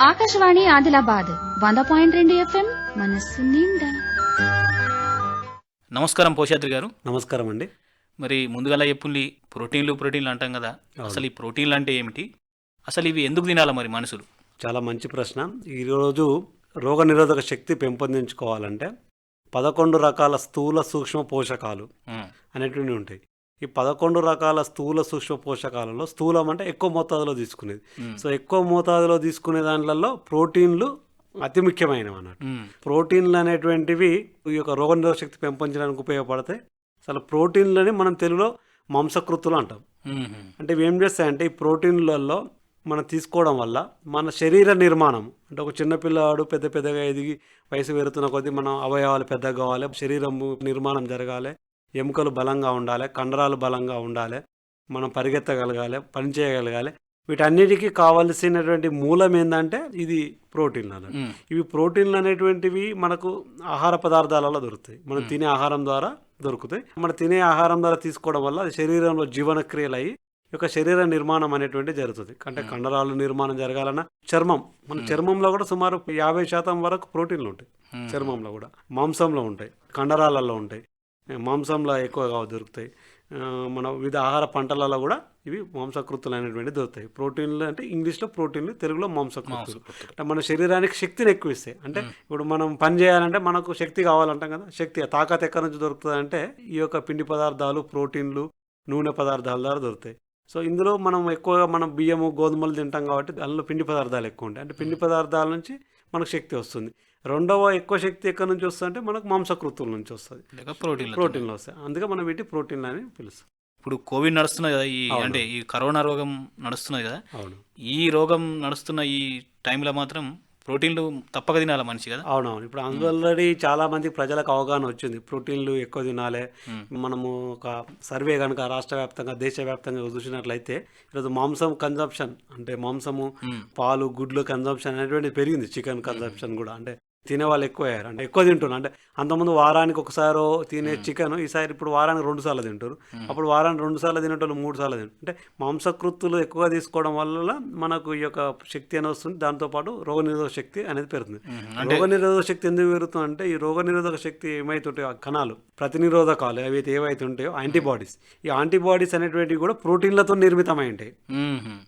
ఆకాశవాణి ఆదిలాబాద్ వంద పాయింట్ రెండు ఎఫ్ఎం మనస్సు నిండా. నమస్కారం పోషాద్రి గారు. నమస్కారం అండి. మరి ముందుగా చెప్పుల్ని ప్రోటీన్లు ప్రోటీన్లు అంటాం కదా అసలు ఈ ప్రోటీన్లు అంటే ఏమిటి? అసలు ఇవి ఎందుకు తినాలా మరి మనుషులు? చాలా మంచి ప్రశ్న. ఈరోజు రోగనిరోధక శక్తి పెంపొందించుకోవాలంటే పదకొండు రకాల స్థూల సూక్ష్మ పోషకాలు ఉమ్, అనేటివి ఉంటాయి. ఈ పదకొండు రకాల స్థూల సూక్ష్మ పోషకాలలో స్థూలం అంటే ఎక్కువ మోతాదులో తీసుకునేది. సో ఎక్కువ మోతాదులో తీసుకునే దాంట్లో ప్రోటీన్లు అతి ముఖ్యమైనవి అన్నట్టు ప్రోటీన్లు అనేటువంటివి ఈ యొక్క రోగనిరోధక శక్తి పెంపొందడానికి ఉపయోగపడతాయి. అసలు ప్రోటీన్లని మనం తెలుగులో మాంసకృతులు అంటాం. అంటే ఇవి ఏం చేస్తాయంటే ఈ ప్రోటీన్లలో మనం తీసుకోవడం వల్ల మన శరీర నిర్మాణం అంటే ఒక చిన్న పిల్లవాడు పెద్ద పెద్దగా ఎదిగి వయసు పెరుగుతున్న కొద్దీ మన అవయవాలు పెద్దగా కావాలి శరీరం నిర్మాణం జరగాలి ఎముకలు బలంగా ఉండాలి కండరాలు బలంగా ఉండాలి మనం పరిగెత్తగలగాలి పని చేయగలగాలి. వీటన్నిటికీ కావలసినటువంటి మూలం ఏంటంటే ఇది ప్రోటీన్లు అన్నట్టు. ఇవి ప్రోటీన్లు అనేటువంటివి మనకు ఆహార పదార్థాలలో దొరుకుతాయి. మనం తినే ఆహారం ద్వారా దొరుకుతాయి. మనం తినే ఆహారం ద్వారా తీసుకోవడం వల్ల శరీరంలో జీవన క్రియలు అయ్యి యొక్క శరీర నిర్మాణం అనేటువంటి జరుగుతుంది. అంటే కండరాలు నిర్మాణం జరగాలన్నా చర్మం. మన చర్మంలో కూడా సుమారు యాభై శాతం వరకు ప్రోటీన్లు ఉంటాయి. చర్మంలో కూడా. మాంసంలో ఉంటాయి. కండరాలలో ఉంటాయి. మాంసంలో ఎక్కువగా దొరుకుతాయి. మన వివిధ ఆహార పంటలలో కూడా ఇవి మాంసకృతులు అనేటువంటి దొరుకుతాయి. ప్రోటీన్లు అంటే ఇంగ్లీష్లో ప్రోటీన్లు తెలుగులో మాంసకృతులు. అంటే మన శరీరానికి శక్తిని ఎక్కువ ఇస్తాయి అంటే ఇప్పుడు మనం పని చేయాలంటే మనకు శక్తి కావాలంటాం కదా. శక్తి తాకత్ ఎక్కడి నుంచి దొరుకుతుంది అంటే ఈ యొక్క పిండి పదార్థాలు ప్రోటీన్లు నూనె పదార్థాల ద్వారా దొరుకుతాయి. సో ఇందులో మనం ఎక్కువగా మనం బియ్యము గోధుమలు తింటాం కాబట్టి అందులో పిండి పదార్థాలు ఎక్కువ ఉంటాయి. అంటే పిండి పదార్థాల నుంచి మనకు శక్తి వస్తుంది. రెండవ ఎక్కువ శక్తి ఎక్కడి నుంచి వస్తుంది అంటే మనకు మాంసకృతుల నుంచి వస్తుంది. లేక ప్రోటీన్లు వస్తాయి. అందుకే మనం వీటి ప్రోటీన్లు అని పిలుస్తాం. ఇప్పుడు కోవిడ్ నడుస్తున్నది కదా ఈ. అంటే ఈ కరోనా రోగం నడుస్తున్నది కదా అవును. ఈ రోగం నడుస్తున్న ఈ టైంలో మాత్రం ప్రోటీన్లు తప్పక తినాలా మనిషి కదా. అవునవును. ఇప్పుడు ఆల్రెడీ చాలా మంది ప్రజలకు అవగాహన వచ్చింది. ప్రోటీన్లు ఎక్కువ తినాలి. మనము ఒక సర్వే కనుక రాష్ట్ర వ్యాప్తంగా దేశవ్యాప్తంగా చూసినట్లయితే ఈరోజు మాంసం కన్జంప్షన్ అంటే మాంసము పాలు గుడ్లు కన్జంప్షన్ అనేటువంటి పెరిగింది. చికెన్ కన్జంప్షన్ కూడా. అంటే తినే వాళ్ళు ఎక్కువ అయ్యారు అంటే ఎక్కువ తింటున్నారు అంటే అంతకుముందు వారానికి ఒకసారి తినే చికెన్ ఈసారి ఇప్పుడు వారానికి రెండు సార్లు తింటారు అప్పుడు వారానికి రెండు సార్లు తినేటోళ్ళు మూడు సార్లు తింటారు అంటే మాంసకృత్తులు ఎక్కువగా తీసుకోవడం వల్ల మనకు ఈ యొక్క శక్తి అనేది వస్తుంది. దాంతోపాటు రోగనిరోధక శక్తి అనేది పెరుగుతుంది. రోగనిరోధక శక్తి ఎందుకు పెరుగుతుంది అంటే ఈ రోగనిరోధక శక్తి ఏమైతుంటాయో ఆ కణాలు ప్రతినిరోధకాలు అవి ఏవైతే ఉంటాయో యాంటీబాడీస్. ఈ యాంటీబాడీస్ అనేటువంటివి కూడా ప్రోటీన్లతో నిర్మితమై ఉంటాయి.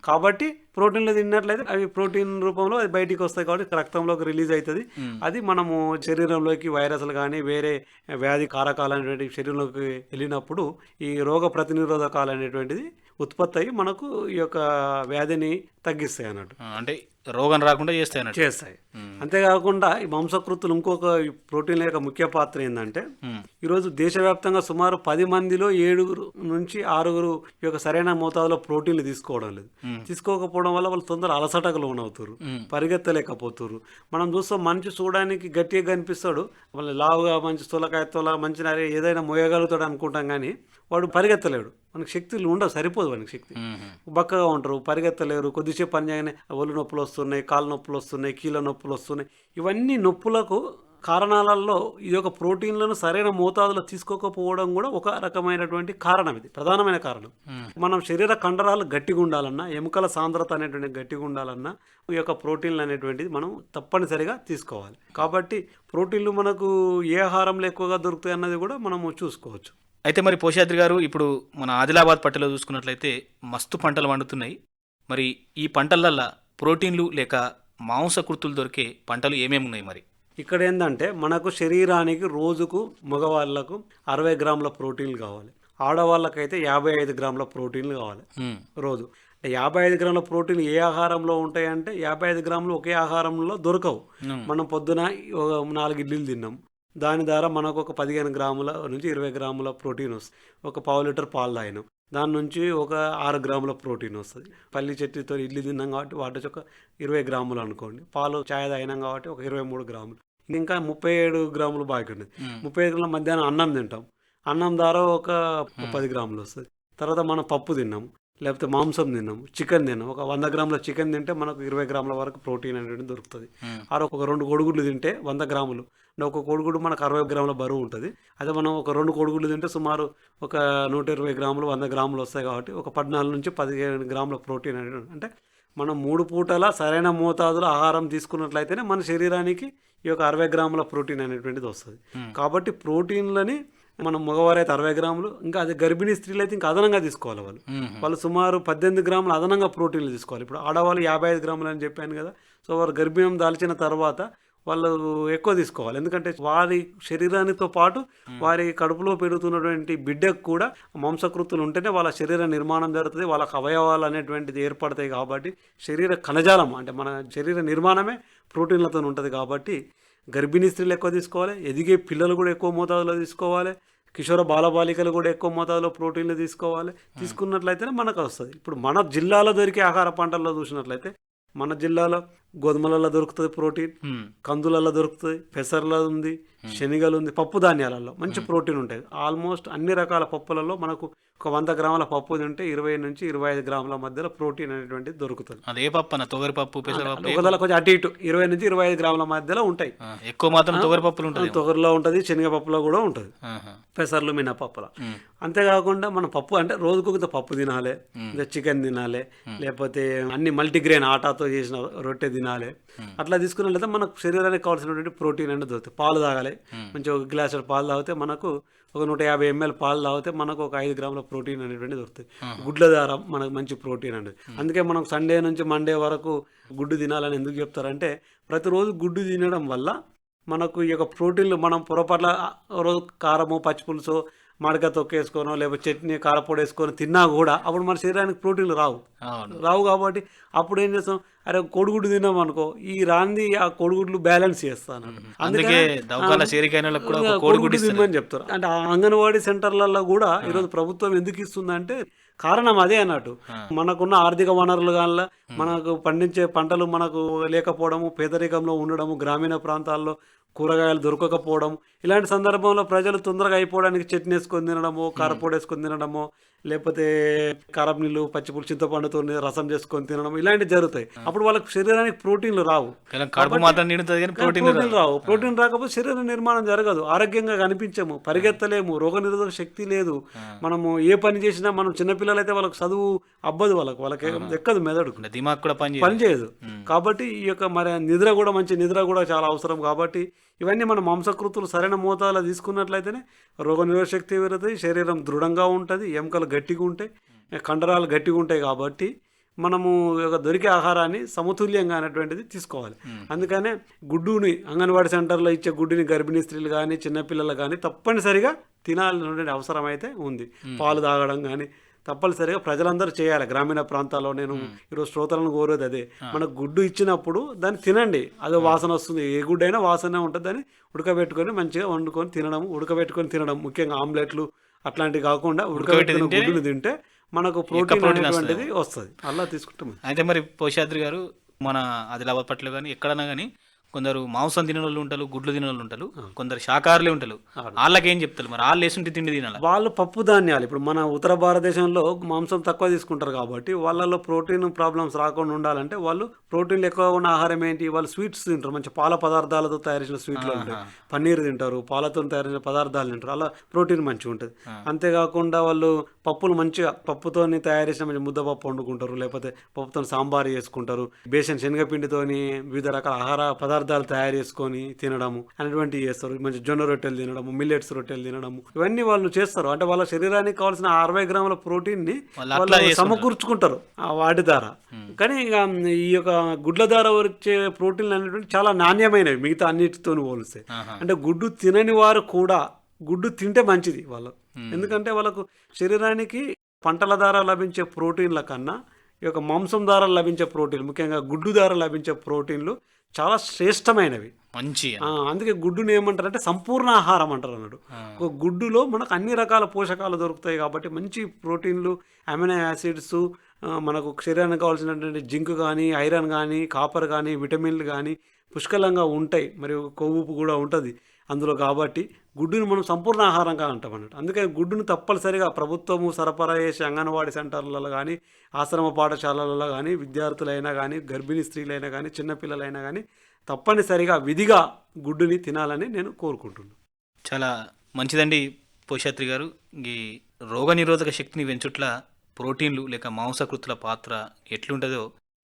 కాబట్టి ప్రోటీన్లు తిన్నట్లయితే అవి ప్రోటీన్ రూపంలో అది బయటికి వస్తాయి కాబట్టి రక్తంలోకి రిలీజ్ అవుతుంది. అది మనము శరీరంలోకి వైరస్లు కానీ వేరే వ్యాధి కారకాలు అనేటువంటి శరీరంలోకి వెళ్ళినప్పుడు ఈ రోగ ప్రతినిరోధకాలు అనేటువంటిది ఉత్పత్తి అయ్యి మనకు ఈ యొక్క వ్యాధిని తగ్గిస్తాయి అన్నట్టు. అంటే రోగం రాకుండా చేస్తాయి చేస్తాయి. అంతేకాకుండా ఈ మాంసకృతులు ఇంకొక ఈ ప్రోటీన్ యొక్క ముఖ్య పాత్ర ఏంటంటే ఈరోజు దేశవ్యాప్తంగా సుమారు పది మందిలో ఏడుగురు నుంచి ఆరుగురు ఈ యొక్క సరైన మోతాదులో ప్రోటీన్లు తీసుకోవడం లేదు. తీసుకోకపోవడం వల్ల వాళ్ళు తొందర అలసటకు లోనవుతారు ఉమ్, పరిగెత్తలేకపోతున్నారు మనం చూస్తాం మనిషి చూడడానికి గట్టిగా కనిపిస్తాడు. మళ్ళీ లావుగా మంచి స్థూలకాయతోలా మంచి నరే ఏదైనా మోయగలుగుతాడు అనుకుంటాం కానీ వాడు పరిగెత్తలేడు. మనకి శక్తులు ఉండవు సరిపోదు వానికి శక్తి. బక్కగా ఉంటారు పరిగెత్తలేరు. కొద్దిసేపు పని చేయగానే ఒళ్ళు నొప్పులు వస్తున్నాయి కాళ్ళ నొప్పులు వస్తున్నాయి కీళ్ళ నొప్పులు వస్తున్నాయి. ఇవన్నీ నొప్పులకు కారణాలలో ఈ యొక్క ప్రోటీన్లను సరైన మోతాదులో తీసుకోకపోవడం కూడా ఒక రకమైనటువంటి కారణం ఇది ప్రధానమైన కారణం. ఉమ్, మనం శరీర కండరాలు గట్టిగా ఉండాలన్నా ఎముకల సాంద్రత అనేటువంటి గట్టిగా ఉండాలన్నా ఈ యొక్క ప్రోటీన్లు అనేటువంటిది మనం తప్పనిసరిగా తీసుకోవాలి. కాబట్టి ప్రోటీన్లు మనకు ఏ ఆహారంలో ఎక్కువగా దొరుకుతాయి అన్నది కూడా మనము చూసుకోవచ్చు. అయితే మరి పోషాద్రి గారు ఇప్పుడు మన ఆదిలాబాద్ పట్టలో చూసుకున్నట్లయితే మస్తు పంటలు వండుతున్నాయి మరి ఈ పంటలల్లో ప్రోటీన్లు లేక మాంసకృతులు దొరికే పంటలు ఏమేమి ఉన్నాయి మరి? ఇక్కడ ఏంటంటే మనకు శరీరానికి రోజుకు మగవాళ్ళకు అరవై గ్రాముల ప్రోటీన్లు కావాలి. ఆడవాళ్ళకైతే యాభై ఐదు గ్రాముల ప్రోటీన్లు కావాలి రోజు. యాభై ఐదు గ్రాముల ప్రోటీన్ ఏ ఆహారంలో ఉంటాయంటే యాభై ఐదు గ్రాములు ఒకే ఆహారంలో దొరకవు. మనం పొద్దున నాలుగు ఇడ్లీలు తిన్నాం. దాని ద్వారా మనకు ఒక పదిహేను గ్రాముల నుంచి ఇరవై గ్రాముల ప్రోటీన్ వస్తుంది. ఒక పావు లీటర్ పాలు తాగినాం. దాని నుంచి ఒక ఆరు గ్రాముల ప్రోటీన్ వస్తుంది. పల్లి చట్నీతో ఇడ్లీ తిన్నాం కాబట్టి వాటి ఒక ఇరవై గ్రాములు అనుకోండి. పాలు ఛాయ్ తాగినాం కాబట్టి ఒక ఇరవై మూడు గ్రాములు. ఇంకా ముప్పై ఏడు గ్రాములు బాకీ ఉమ్, ముప్పై ఐదు గ్రాముల మధ్యాహ్నం అన్నం తింటాం. అన్నం ద్వారా ఒక పది గ్రాములు వస్తుంది. తర్వాత మనం పప్పు తిన్నాము లేకపోతే మాంసం తిన్నాము చికెన్ తిన్నాం. ఒక వంద గ్రాముల చికెన్ తింటే మనకు ఇరవై గ్రాముల వరకు ప్రోటీన్ అనేది దొరుకుతుంది. ఆరు ఒక రెండు కోడిగుడ్లు తింటే వంద గ్రాములు. ఒక కోడిగుడ్డు మనకు అరవై గ్రాముల బరువు ఉంటుంది. అదే మనం ఒక రెండు కోడిగుడ్లు తింటే సుమారు ఒక నూట ఇరవై గ్రాములు వంద గ్రాములు వస్తాయి కాబట్టి ఒక పద్నాలుగు నుంచి పదిహేను గ్రాముల ప్రోటీన్ అంటే మనం మూడు పూటల సరైన మోతాదులో ఆహారం తీసుకున్నట్లయితేనే మన శరీరానికి ఈ యొక్క అరవై గ్రాముల ప్రోటీన్ అనేటువంటిది వస్తుంది. కాబట్టి ప్రోటీన్లని మనం మగవారైతే అరవై గ్రాములు ఇంకా అదే గర్భిణీ స్త్రీలు అయితే ఇంకా అదనంగా తీసుకోవాలి వాళ్ళు. మ్మ్. వాళ్ళు సుమారు పద్దెనిమిది గ్రాములు అదనంగా ప్రోటీన్లు తీసుకోవాలి. ఇప్పుడు ఆడవాళ్ళు యాభై ఐదు గ్రాములు అని చెప్పాను కదా. సో వారు గర్భిణం దాల్చిన తర్వాత వాళ్ళు ఎక్కువ తీసుకోవాలి. ఎందుకంటే వారి శరీరానితో పాటు వారి కడుపులో పెరుగుతున్నటువంటి బిడ్డకు కూడా మాంసకృతులు ఉంటేనే వాళ్ళ శరీర నిర్మాణం జరుగుతుంది. వాళ్ళకి అవయవాలు అనేటువంటిది ఏర్పడతాయి కాబట్టి శరీర కణజాలం అంటే మన శరీర నిర్మాణమే ప్రోటీన్లతో ఉంటుంది కాబట్టి గర్భిణీ స్త్రీలు ఎక్కువ తీసుకోవాలి. ఎదిగే పిల్లలు కూడా ఎక్కువ మోతాదులో తీసుకోవాలి. కిషోర బాలబాలికలు కూడా ఎక్కువ మోతాదులో ప్రోటీన్లు తీసుకోవాలి. తీసుకున్నట్లయితేనే మనకు వస్తుంది. ఇప్పుడు మన జిల్లాలో దొరికే ఆహార పంటల్లో చూసినట్లయితే మన జిల్లాలో గోధుమలలో దొరుకుతుంది ప్రోటీన్. కందులలో దొరుకుతుంది పెసర్లో ఉంది శనగలు ఉంది పప్పు ధాన్యాలలో మంచి ప్రోటీన్ ఉంటుంది. ఆల్మోస్ట్ అన్ని రకాల పప్పులలో మనకు ఒక వంద గ్రాముల పప్పు తింటే ఇరవై నుంచి ఇరవై ఐదు గ్రాముల మధ్యలో ప్రోటీన్ అనేటువంటిది దొరుకుతుంది. అదే పప్పు అన్న తొగరి పప్పు పెసరపప్పు కొంచెం అటు ఇటు ఇరవై నుంచి ఇరవై ఐదు గ్రాముల మధ్యలో ఉంటాయి. ఎక్కువ మాత్రం తొగరి పప్పులు ఉంటుంది. తొగరిలో ఉంటుంది శనగపప్పులో కూడా ఉంటుంది. పెసర్లు మినపప్పుల. అంతేకాకుండా మన పప్పు అంటే రోజుకు ఇంత పప్పు తినాలి చికెన్ తినాలి లేకపోతే అన్ని మల్టీగ్రెయిన్ ఆటాతో చేసిన రొట్టె తినాలి. అట్లా తీసుకున్నట్లయితే మనకు శరీరానికి కావాల్సినటువంటి ప్రోటీన్ అనేది దొరుకుతుంది. పాలు తాగాలి. మంచిగా ఒక గ్లాస్ పాలు తాగితే మనకు ఒక నూట యాభై ఎంఎల్ పాలు తాగితే మనకు ఒక ఐదు గ్రాముల ప్రోటీన్ అనేటువంటి దొరుకుతుంది. గుడ్ల ద్వారా మనకు మంచి ప్రోటీన్ అనేది. అందుకే మనకు సండే నుంచి మండే వరకు గుడ్డు తినాలని ఎందుకు చెప్తారంటే ప్రతిరోజు గుడ్డు తినడం వల్ల మనకు ఈ యొక్క ప్రోటీన్లు మనం పొరపాట్ల రోజు కారము పచ్చిపులుసు మామిడికాయ తొక్క వేసుకోనో లేకపోతే చట్నీ కారపొడి వేసుకొని తిన్నా కూడా అప్పుడు మన శరీరానికి ప్రోటీన్లు రావు. రావు కాబట్టి అప్పుడు ఏం చేస్తాం? అరే కోడిగుడ్డు తిన్నాం అనుకో ఈ రాంది ఆ కోడిగుడ్లు బ్యాలెన్స్ చేస్తాను. అందుకే కోడిగుడ్డు తినమని చెప్తారు. అంటే ఆ అంగన్వాడీ సెంటర్లలో కూడా ఈరోజు ప్రభుత్వం ఎందుకు ఇస్తుందంటే కారణం అదే అన్నట్టు. మనకున్న ఆర్థిక వనరులు కానీ మనకు పండించే పంటలు మనకు లేకపోవడము పేదరికంలో ఉండడము గ్రామీణ ప్రాంతాల్లో కూరగాయలు దొరకకపోవడం ఇలాంటి సందర్భంలో ప్రజలు తొందరగా అయిపోవడానికి చట్నీ వేసుకొని తినడము కారపొడి వేసుకొని తినడము లేకపోతే కారం నీళ్ళు పచ్చిపులు చింతపండుతో రసం చేసుకొని తినడం ఇలాంటివి జరుగుతాయి. అప్పుడు వాళ్ళకి శరీరానికి ప్రోటీన్లు రావు. కానీ కడుపు మాత్రం నిండుతుంది కానీ ప్రోటీన్ ప్రోటీన్ రావు. ప్రోటీన్ రాకపోతే శరీర నిర్మాణం జరగదు. ఆరోగ్యంగా కనిపించము పరిగెత్తలేము రోగనిరోధక శక్తి లేదు. మనము ఏ పని చేసినా మనం చిన్నపిల్లలు అయితే వాళ్ళకి చదువు అబ్బదు వాళ్ళకి. వాళ్ళకి ఎక్కదు దిమాగ్ కూడా పని పని చేయదు కాబట్టి ఈ యొక్క మరి నిద్ర కూడా మంచి నిద్ర కూడా చాలా అవసరం కాబట్టి ఇవన్నీ మన మాంసకృతులు సరైన మోతాదులో తీసుకున్నట్లయితేనే రోగనిరోధక శక్తి పెరుగుతుంది శరీరం దృఢంగా ఉంటుంది ఎముకలు గట్టిగా ఉంటాయి కండరాలు గట్టిగా ఉంటాయి కాబట్టి మనము దొరికే ఆహారాన్ని సమతుల్యంగా అనేటువంటిది తీసుకోవాలి. అందుకనే గుడ్డుని అంగన్వాడీ సెంటర్లో ఇచ్చే గుడ్డుని గర్భిణీ స్త్రీలు కానీ చిన్నపిల్లలు కానీ తప్పనిసరిగా తినాలనేటువంటి అవసరం అయితే ఉంది పాలు తాగడం కానీ తప్పనిసరిగా ప్రజలందరూ చేయాలి. గ్రామీణ ప్రాంతాల్లో నేను ఈరోజు శ్రోతలను కోరేది అదే. మనకు గుడ్డు ఇచ్చినప్పుడు దాన్ని తినండి. అదే వాసన వస్తుంది. ఏ గుడ్డు అయినా వాసన ఉంటుంది. దాన్ని ఉడకబెట్టుకొని మంచిగా వండుకొని తినడం ఉడకబెట్టుకొని తినడం. ముఖ్యంగా ఆమ్లెట్లు అట్లాంటివి కాకుండా ఉడకబెట్టిన తింటే గుడ్డులు తింటే మనకు ప్రోటీన్ అనేటువంటిది వస్తుంది. అలా తీసుకుంటాం అయితే మరి పోషాద్రి గారు మన ఆదిలాబాద్ పట్ల కానీ ఎక్కడన్నా కానీ కొందరు మాంసం తినే వాళ్ళు ఉంటారు గుడ్లు తినే వాళ్ళు ఉంటారు కొందరు శాకాహారులే ఉంటారు. వాళ్ళకి ఏం చెప్తారు మరి? వాళ్ళు వేసుంటే తిండి తినాలి? వాళ్ళు పప్పు ధాన్యాలు ఇప్పుడు మన ఉత్తర భారతదేశంలో మాంసం తక్కువ తీసుకుంటారు కాబట్టి వాళ్ళలో ప్రోటీన్ ప్రాబ్లమ్స్ రాకుండా ఉండాలంటే వాళ్ళు ప్రోటీన్లు ఎక్కువ ఉన్న ఆహారం ఏంటి? వాళ్ళు స్వీట్స్ తింటారు. మంచి పాల పదార్థాలతో తయారు చేసిన స్వీట్లు ఉంటాయి. పన్నీర్ తింటారు పాలతో తయారు చేసిన పదార్థాలు తింటారు. అలా ప్రోటీన్ మంచిగా ఉంటుంది. అంతేకాకుండా వాళ్ళు పప్పులు మంచిగా పప్పుతోని తయారు చేసిన మంచి ముద్దపప్పు వండుకుంటారు. లేకపోతే పప్పుతో సాంబార్ చేసుకుంటారు. బేసన్ శనగపిండితోని వివిధ రకాల ఆహార పదార్థాలు తయారు చేసుకొని తినడము అనేటువంటివి చేస్తారు. మంచి జొన్న రొట్టెలు తినడము మిల్లెట్స్ రొట్టెలు తినడము. ఇవన్నీ వాళ్ళు చేస్తారు. అంటే వాళ్ళ శరీరానికి కావాల్సిన అరవై గ్రాముల ప్రోటీన్ని వాళ్ళు. సమకూర్చుకుంటారు ఆ వాటి ద్వారా. కానీ ఇక ఈ యొక్క గుడ్ల ద్వారా వచ్చే ప్రోటీన్లు అనేటువంటి చాలా నాణ్యమైనవి మిగతా అన్నిటితో పోలిస్తే. అంటే గుడ్డు తినని వారు కూడా గుడ్డు తింటే మంచిది వాళ్ళు ఎందుకంటే వాళ్ళకు శరీరానికి పంటల ద్వారా లభించే ప్రోటీన్ల కన్నా ఈ యొక్క మాంసం ద్వారా లభించే ప్రోటీన్ ముఖ్యంగా గుడ్డు ద్వారా లభించే ప్రోటీన్లు చాలా శ్రేష్టమైనవి. మంచి అందుకే గుడ్డుని ఏమంటారంటే సంపూర్ణ ఆహారం అంటారు అన్నాడు. గుడ్డులో మనకు అన్ని రకాల పోషకాలు దొరుకుతాయి కాబట్టి మంచి ప్రోటీన్లు అమినో యాసిడ్స్ మనకు శరీరానికి కావాల్సినటువంటి జింక్ కానీ ఐరన్ కానీ కాపర్ కానీ విటమిన్లు కానీ పుష్కలంగా ఉంటాయి. మరియు కొవ్వు కూడా ఉంటుంది. అందులో కాబట్టి గుడ్డుని మనం సంపూర్ణ ఆహారంగా అంటాం అన్నట్టు అందుకే గుడ్డును తప్పనిసరిగా ప్రభుత్వము సరఫరా చేసే అంగన్వాడీ సెంటర్లలో కానీ ఆశ్రమ పాఠశాలలలో కానీ విద్యార్థులైనా కానీ గర్భిణీ స్త్రీలైనా కానీ చిన్నపిల్లలైనా కానీ తప్పనిసరిగా విధిగా గుడ్డుని తినాలని నేను కోరుకుంటున్నాను చాలా మంచిదండి పోషాత్రి గారు. ఈ రోగనిరోధక శక్తిని పెంచుట్ల ప్రోటీన్లు లేక మాంసకృతుల పాత్ర ఎట్లుంటుందో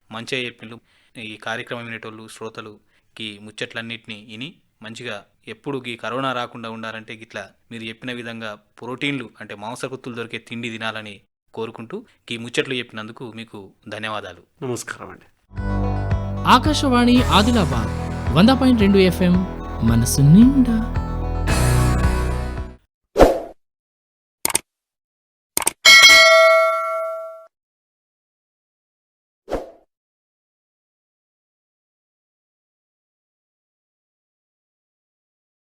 మంచిగా చెప్పిండ్రు ఈ కార్యక్రమం వినేటోళ్ళు శ్రోతలు ఈ ముచ్చట్లన్నింటినీ విని మంచిగా ఎప్పుడు ఈ కరోనా రాకుండా ఉండాలంటే గిట్లా మీరు చెప్పిన విధంగా ప్రోటీన్లు అంటే మాంసకృత్తులు దొరికే తిండి తినాలని కోరుకుంటూ ఈ ముచ్చట్లు చెప్పినందుకు మీకు ధన్యవాదాలు. నమస్కారం అండి. ఆకాశవాణి ఆదిలాబాద్ వంద పాయింట్ రెండు ఎఫ్ఎం మనసు నిండా.